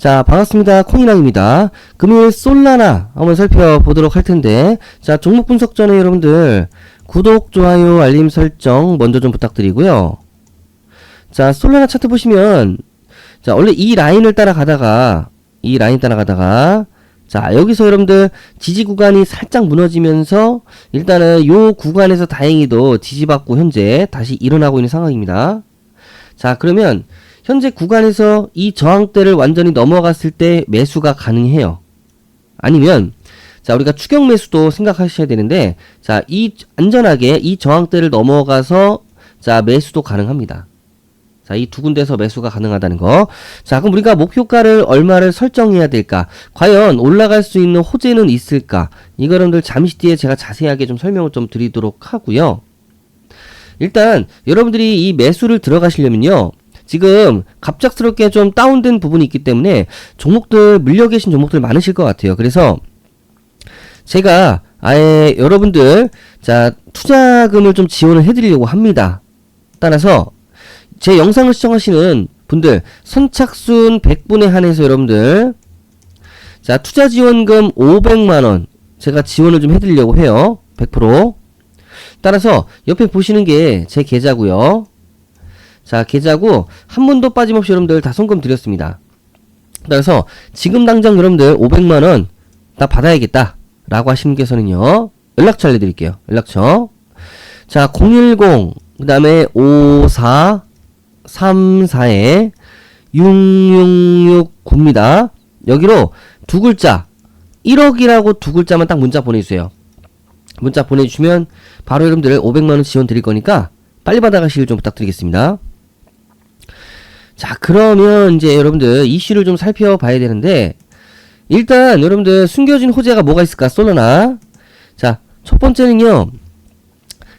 자, 반갑습니다. 코인왕입니다. 금요일 솔라나 한번 살펴보도록 할 텐데, 자, 종목 분석 전에 여러분들, 구독, 좋아요, 알림 설정 먼저 좀 부탁드리고요. 자, 솔라나 차트 보시면, 자, 원래 이 라인을 따라가다가, 이 라인 따라가다가, 자, 여기서 여러분들 지지 구간이 살짝 무너지면서, 일단은 요 구간에서 다행히도 지지받고 현재 다시 일어나고 있는 상황입니다. 자, 그러면, 현재 구간에서 이 저항대를 완전히 넘어갔을 때 매수가 가능해요. 아니면 자 우리가 추격 매수도 생각하셔야 되는데 자 이 안전하게 이 저항대를 넘어가서 자 매수도 가능합니다. 자 이 두 군데서 매수가 가능하다는 거. 자 그럼 우리가 목표가를 얼마를 설정해야 될까? 과연 올라갈 수 있는 호재는 있을까? 이거 여러분들 잠시 뒤에 제가 자세하게 좀 설명을 좀 드리도록 하고요. 일단 여러분들이 이 매수를 들어가시려면요. 지금 갑작스럽게 좀 다운된 부분이 있기 때문에 종목들 물려 계신 종목들 많으실 것 같아요. 그래서 제가 아예 여러분들 자 투자금을 좀 지원을 해드리려고 합니다. 따라서 제 영상을 시청하시는 분들 선착순 100분에 한해서 여러분들 자 투자 지원금 500만 원 제가 지원을 좀 해드리려고 해요. 100% 따라서 옆에 보시는 게 제 계좌고요. 자, 계좌고 한 번도 빠짐없이 여러분들 다 송금 드렸습니다. 그래서 지금 당장 여러분들 500만 원다 받아야겠다. 라고 하시는 분께서는요. 연락처 알려드릴게요. 연락처. 자, 010, 그 다음에 54, 34에 6669입니다. 여기로 두 글자, 1억이라고 두 글자만 딱 문자 보내주세요. 문자 보내주시면 바로 여러분들 500만원 지원 드릴 거니까 빨리 받아가시길 좀 부탁드리겠습니다. 자, 그러면 이제 여러분들 이슈를 좀 살펴봐야 되는데, 일단 여러분들 숨겨진 호재가 뭐가 있을까? 솔로나. 자, 첫 번째는요,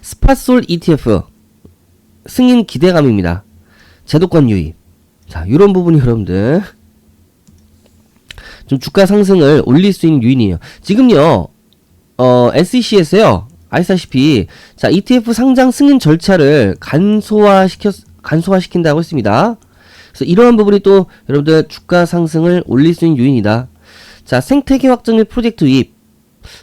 스파솔 ETF. 승인 기대감입니다. 제도권 유입. 자, 이런 부분이 여러분들, 좀 주가 상승을 올릴 수 있는 요인이에요. 지금요, 어, SEC에서요, 아시다시피, 자, ETF 상장 승인 절차를 간소화시켰, 간소화시킨다고 했습니다. 그래서 이러한 부분이 또 여러분들 주가 상승을 올릴 수 있는 요인이다. 자, 생태계 확장 및 프로젝트 유입,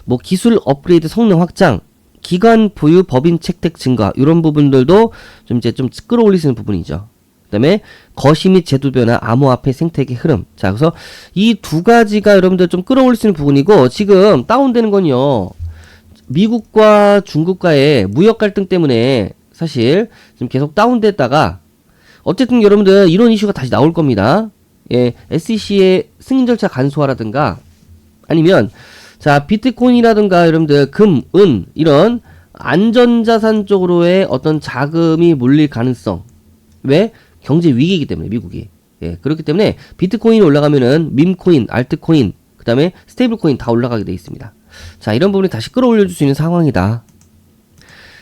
뭐 기술 업그레이드 성능 확장, 기관 보유 법인 채택 증가 이런 부분들도 좀 이제 좀 끌어올릴 수 있는 부분이죠. 그다음에 거시 및 제도 변화, 암호화폐 생태계 흐름. 자, 그래서 이 두 가지가 여러분들 좀 끌어올릴 수 있는 부분이고 지금 다운되는 건요. 미국과 중국과의 무역 갈등 때문에 사실 좀 계속 다운됐다가 어쨌든 여러분들 이런 이슈가 다시 나올 겁니다. 예, SEC의 승인 절차 간소화라든가 아니면 자 비트코인이라든가 여러분들 금, 은 이런 안전자산 쪽으로의 어떤 자금이 몰릴 가능성 왜 경제 위기이기 때문에 미국이 예 그렇기 때문에 비트코인이 올라가면은 밈코인, 알트코인 그 다음에 스테이블코인 다 올라가게 돼 있습니다. 자 이런 부분이 다시 끌어올려줄 수 있는 상황이다.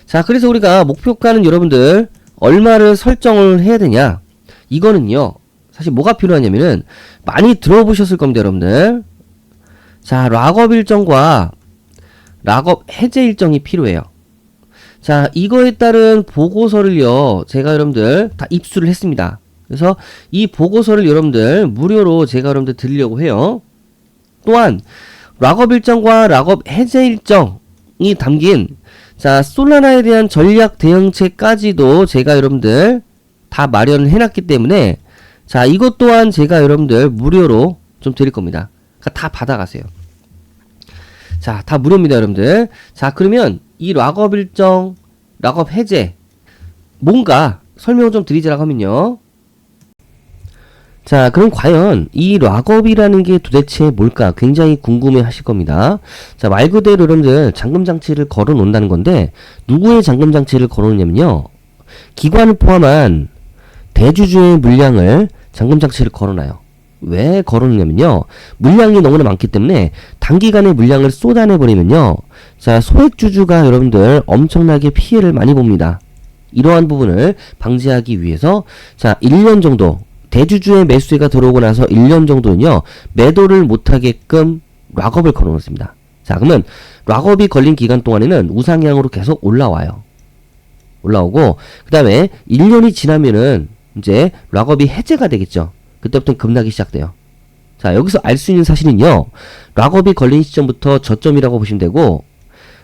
자 그래서 우리가 목표가는 여러분들 얼마를 설정을 해야 되냐? 이거는요, 사실 뭐가 필요하냐면은, 많이 들어보셨을 겁니다, 여러분들. 자, 락업 일정과 락업 해제 일정이 필요해요. 자, 이거에 따른 보고서를요, 제가 여러분들 다 입수를 했습니다. 그래서 이 보고서를 여러분들 무료로 제가 여러분들 드리려고 해요. 또한, 락업 일정과 락업 해제 일정이 담긴 자, 솔라나에 대한 전략 대응책까지도 제가 여러분들 다 마련을 해놨기 때문에 자, 이것 또한 제가 여러분들 무료로 좀 드릴 겁니다. 그러니까 다 받아가세요. 자, 다 무료입니다, 여러분들. 자, 그러면 이 락업 일정, 락업 해제 뭔가 설명을 좀 드리자라고 하면요. 자, 그럼 과연 이 락업이라는 게 도대체 뭘까 굉장히 궁금해 하실 겁니다. 자, 말 그대로 여러분들 잠금 장치를 걸어 놓는다는 건데 누구의 잠금 장치를 걸어 놓냐면요. 기관을 포함한 대주주의 물량을 잠금 장치를 걸어 놔요. 왜 걸어 놓냐면요. 물량이 너무나 많기 때문에 단기간에 물량을 쏟아내 버리면요. 자, 소액 주주가 여러분들 엄청나게 피해를 많이 봅니다. 이러한 부분을 방지하기 위해서 자, 1년 정도 대주주의 매수세가 들어오고 나서 1년 정도는요, 매도를 못하게끔 락업을 걸어놓습니다. 자, 그러면 락업이 걸린 기간 동안에는 우상향으로 계속 올라와요. 올라오고, 그 다음에 1년이 지나면은 이제 락업이 해제가 되겠죠. 그때부터 급락이 시작돼요. 자, 여기서 알 수 있는 사실은요. 락업이 걸린 시점부터 저점이라고 보시면 되고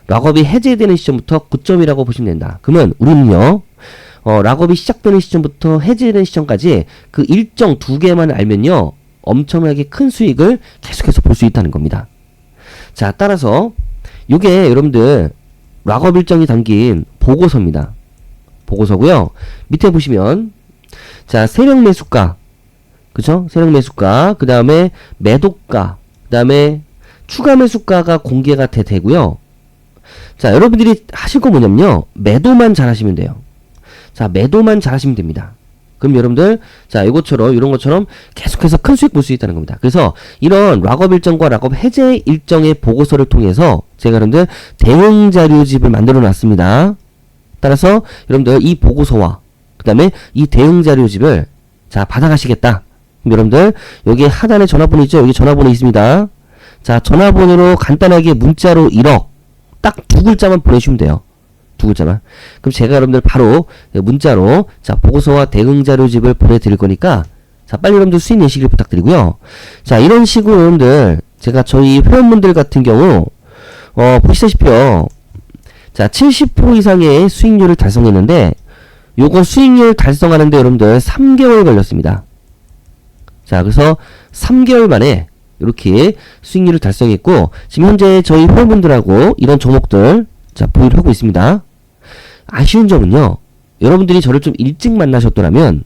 락업이 해제되는 시점부터 고점이라고 보시면 된다. 그러면 우리는요. 어, 락업이 시작되는 시점부터 해제되는 시점까지 그 일정 두 개만 알면요. 엄청나게 큰 수익을 계속해서 볼 수 있다는 겁니다. 자, 따라서 요게 여러분들 락업 일정이 담긴 보고서입니다. 보고서고요. 밑에 보시면 자, 세력 매수가 그죠? 세력 매수가, 그 다음에 매도가, 그 다음에 추가 매수가가 공개가 돼, 되고요. 자, 여러분들이 하실 거 뭐냐면요. 매도만 잘 하시면 돼요. 자, 매도만 잘 하시면 됩니다. 그럼 여러분들, 자, 이것처럼, 이런 것처럼 계속해서 큰 수익 볼 수 있다는 겁니다. 그래서 이런 락업 일정과 락업 해제 일정의 보고서를 통해서 제가 여러분들 대응 자료집을 만들어 놨습니다. 따라서 여러분들 이 보고서와 그 다음에 이 대응 자료집을 자, 받아가시겠다. 여러분들 여기 하단에 전화번호 있죠? 여기 전화번호 있습니다. 자 전화번호로 간단하게 문자로 1억 딱 두 글자만 보내주시면 돼요. 두 글자만. 그럼 제가 여러분들 바로 문자로 자 보고서와 대응 자료집을 보내드릴 거니까 자 빨리 여러분들 수익 내시길 부탁드리고요. 자 이런 식으로 여러분들 제가 저희 회원분들 같은 경우 어 보시다시피요. 자 70% 이상의 수익률을 달성했는데 요거 수익률 달성하는데 여러분들 3개월 걸렸습니다. 자, 그래서 3개월 만에 이렇게 수익률을 달성했고 지금 현재 저희 회원분들하고 이런 종목들 자 보유를 하고 있습니다. 아쉬운 점은요. 여러분들이 저를 좀 일찍 만나셨더라면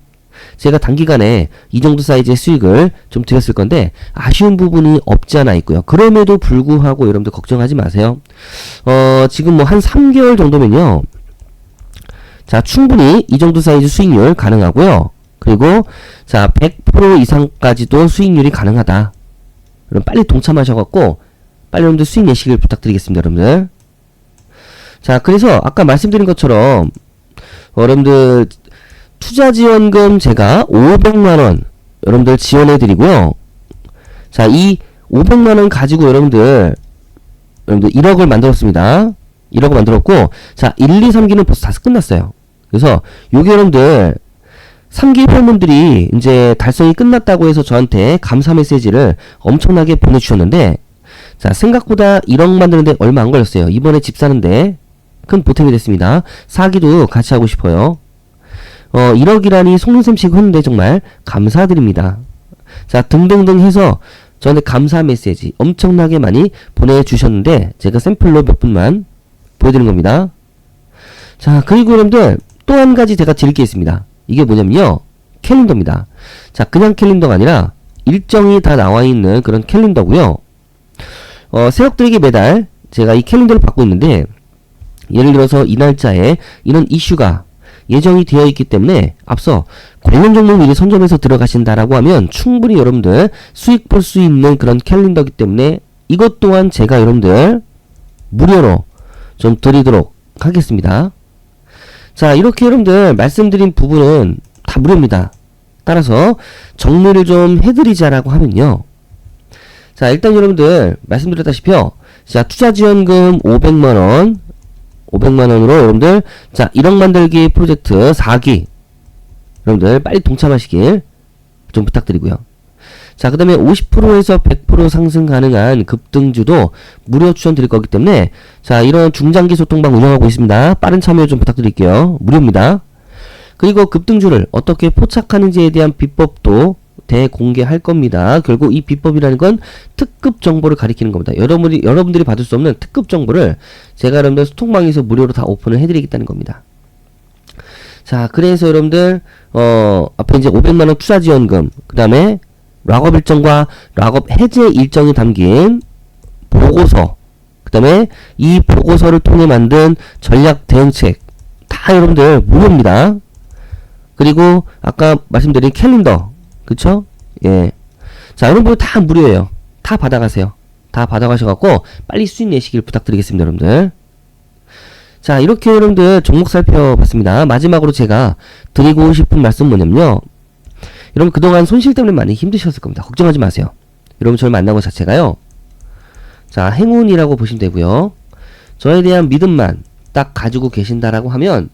제가 단기간에 이 정도 사이즈의 수익을 좀 드렸을 건데 아쉬운 부분이 없지 않아 있고요. 그럼에도 불구하고 여러분들 걱정하지 마세요. 어, 지금 뭐 한 3개월 정도면요. 자, 충분히 이 정도 사이즈 수익률 가능하고요. 그리고 자, 100% 이상까지도 수익률이 가능하다. 그럼 빨리 동참하셔 갖고 빨리 여러분들 수익 내시길 부탁드리겠습니다, 여러분들. 자, 그래서 아까 말씀드린 것처럼 여러분들 투자 지원금 제가 500만 원 여러분들 지원해 드리고요. 자, 이 500만 원 가지고 여러분들 여러분들 1억을 만들었습니다. 1억을 만들었고 자, 1, 2, 3기는 벌써 다 끝났어요. 그래서 요게 여러분들 3기 회원분들이 이제 달성이 끝났다고 해서 저한테 감사 메시지를 엄청나게 보내주셨는데 자 생각보다 1억 만드는데 얼마 안 걸렸어요. 이번에 집 사는데 큰 보탬이 됐습니다. 사기도 같이 하고 싶어요. 어 1억이라니 속눈샘 치고 했는데 정말 감사드립니다. 자 등등등 해서 저한테 감사 메시지 엄청나게 많이 보내주셨는데 제가 샘플로 몇 분만 보여드리는 겁니다. 자 그리고 여러분들 또 한 가지 제가 드릴 게 있습니다. 이게 뭐냐면요. 캘린더입니다. 자, 그냥 캘린더가 아니라 일정이 다 나와 있는 그런 캘린더고요. 어, 세력들에게 매달 제가 이 캘린더를 받고 있는데 예를 들어서 이 날짜에 이런 이슈가 예정이 되어 있기 때문에 앞서 관련 종목 미리 선점해서 들어가신다라고 하면 충분히 여러분들 수익 볼 수 있는 그런 캘린더이기 때문에 이것 또한 제가 여러분들 무료로 좀 드리도록 하겠습니다. 자, 이렇게 여러분들 말씀드린 부분은 다 무료입니다. 따라서 정리를 좀 해드리자라고 하면요. 자, 일단 여러분들 말씀드렸다시피요. 자, 투자 지원금 500만원, 500만 원으로 여러분들, 자, 1억 만들기 프로젝트 4기. 여러분들 빨리 동참하시길 좀 부탁드리고요. 자, 그 다음에 50%에서 100% 상승 가능한 급등주도 무료 추천 드릴 거기 때문에 자, 이런 중장기 소통방 운영하고 있습니다. 빠른 참여 좀 부탁드릴게요. 무료입니다. 그리고 급등주를 어떻게 포착하는지에 대한 비법도 대공개할 겁니다. 결국 이 비법이라는 건 특급 정보를 가리키는 겁니다. 여러분이, 여러분들이 받을 수 없는 특급 정보를 제가 여러분들 소통방에서 무료로 다 오픈을 해드리겠다는 겁니다. 자, 그래서 여러분들, 어, 앞에 이제 500만 원 투자 지원금, 그 다음에 락업 일정과 락업 해제 일정이 담긴 보고서 그 다음에 이 보고서를 통해 만든 전략 대응책 다 여러분들 무료입니다. 그리고 아까 말씀드린 캘린더 그쵸? 예. 자 여러분들 다 무료예요. 다 받아가세요. 다 받아가셔갖고 빨리 수익 내시길 부탁드리겠습니다 여러분들. 자 이렇게 여러분들 종목 살펴봤습니다. 마지막으로 제가 드리고 싶은 말씀 뭐냐면요. 여러분 그동안 손실 때문에 많이 힘드셨을 겁니다. 걱정하지 마세요. 여러분 저를 만난 것 자체가요. 자 행운이라고 보시면 되고요. 저에 대한 믿음만 딱 가지고 계신다라고 하면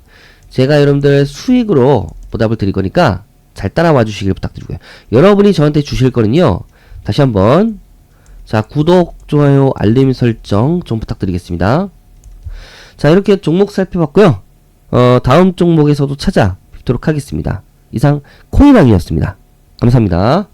제가 여러분들 수익으로 보답을 드릴 거니까 잘 따라와 주시길 부탁드리고요. 여러분이 저한테 주실 거는요. 다시 한번 자 구독, 좋아요, 알림 설정 좀 부탁드리겠습니다. 자 이렇게 종목 살펴봤고요. 어, 다음 종목에서도 찾아뵙도록 하겠습니다. 이상 코인왕이었습니다. 감사합니다.